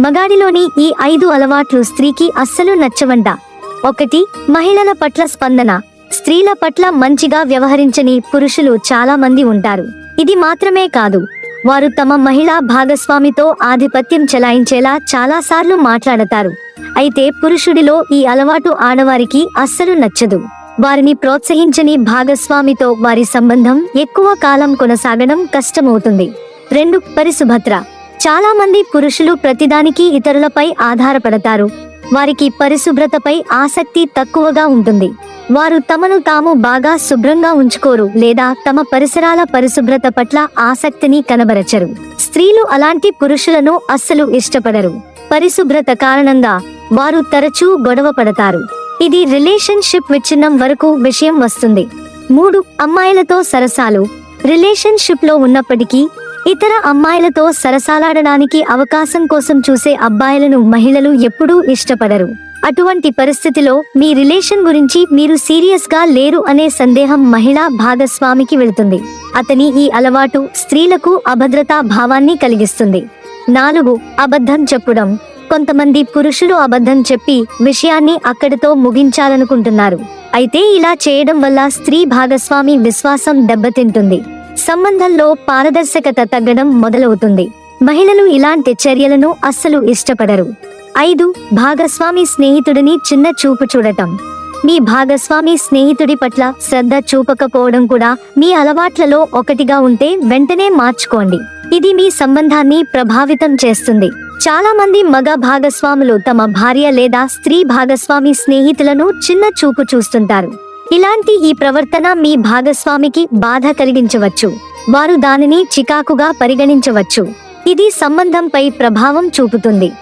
మగాడిలోని ఈ ఐదు అలవాట్లు స్త్రీకి అస్సలు నచ్చవంట. ఒకటి మహిళల పట్ల స్పందన. స్త్రీల పట్ల మంచిగా వ్యవహరించని పురుషులు చాలా మంది ఉంటారు. ఇది మాత్రమే కాదు వారు తమ మహిళా భాగస్వామితో ఆధిపత్యం చెలాయించేలా చాలాసార్లు మాట్లాడతారు. అయితే పురుషుడిలో ఈ అలవాటు ఆడవారికి అస్సలు నచ్చదు. వారిని ప్రోత్సహించని భాగస్వామితో వారి సంబంధం ఎక్కువ కాలం కొనసాగడం కష్టమవుతుంది. రెండు పరిశుభ్రత చాలా మంది పురుషులు ప్రతిదానికి ఇతరులపై ఆధారపడతారు. వారికి పరిశుభ్రతపై ఆసక్తి తక్కువగా ఉంటుంది. వారు తమను తాము బాగా శుభ్రంగా ఉంచుకోరు లేదా తమ పరిసరాల పరిశుభ్రత పట్ల ఆసక్తిని కనబరచరు. స్త్రీలు అలాంటి పురుషులను అస్సలు ఇష్టపడరు. పరిశుభ్రత కారణంగా వారు తరచూ గొడవ పడతారు. ఇది రిలేషన్షిప్ విచ్ఛిన్నం వరకు విషయం వస్తుంది. మూడు అమ్మాయిలతో సరసాలు. రిలేషన్షిప్లో ఉన్నప్పటికీ ఇతర అమ్మాయిలతో సరసాలాడడానికి అవకాశం కోసం చూసే అబ్బాయిలను మహిళలు ఎప్పుడూ ఇష్టపడరు. అటువంటి పరిస్థితిలో మీ రిలేషన్ గురించి మీరు సీరియస్గా లేరు అనే సందేహం మహిళా భాగస్వామికి వెళ్తుంది. అతని ఈ అలవాటు స్త్రీలకు అభద్రతా భావాన్ని కలిగిస్తుంది. నాలుగు అబద్ధం చెప్పడం. కొంతమంది పురుషులు అబద్ధం చెప్పి విషయాన్ని అక్కడితో ముగించాలనుకుంటున్నారు. అయితే ఇలా చేయడం వల్ల స్త్రీ భాగస్వామి విశ్వాసం దెబ్బతింటుంది. సంబంధంలో పారదర్శకత తగ్గడం మొదలవుతుంది. మహిళలు ఇలాంటి చర్యలను అస్సలు ఇష్టపడరు. ఐదు భాగస్వామి స్నేహితుడిని చిన్న చూపు చూడటం. మీ భాగస్వామి స్నేహితుడి పట్ల శ్రద్ధ చూపకపోవడం కూడా మీ అలవాట్లలో ఒకటిగా ఉంటే వెంటనే మార్చుకోండి. ఇది మీ సంబంధాన్ని ప్రభావితం చేస్తుంది. చాలా మంది మగ భాగస్వాములు తమ భార్య లేదా స్త్రీ భాగస్వామి స్నేహితులను చిన్న చూపు చూస్తుంటారు. ఇలాంటి ఈ ప్రవర్తన మీ భాగస్వామికి బాధ కలిగించవచ్చు. వారు దానిని చికాకుగా పరిగణించవచ్చు. ఇది సంబంధంపై ప్రభావం చూపుతుంది.